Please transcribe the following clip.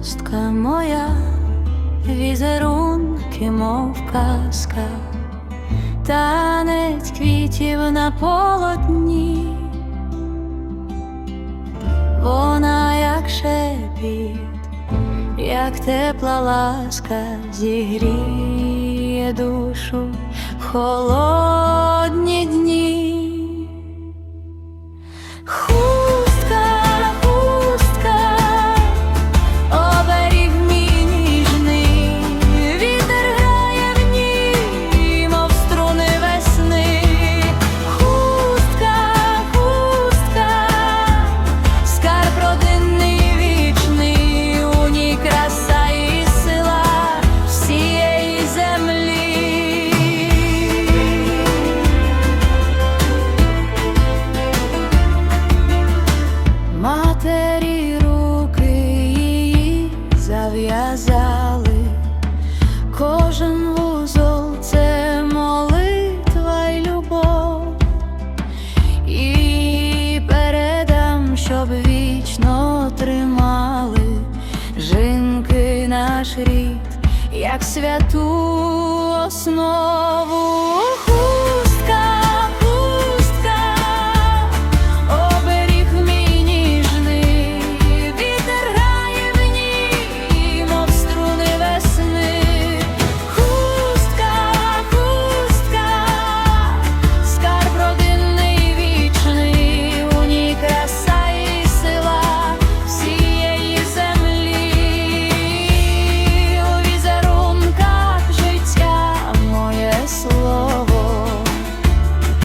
хустка моя, візерунки, мов казка, танець квітів на полотні, вона як шепіт, як тепла ласка зігріє душу в кожен вузол це молитва й любов, і передам, щоб вічно тримали жінки наш рід, як святу основу.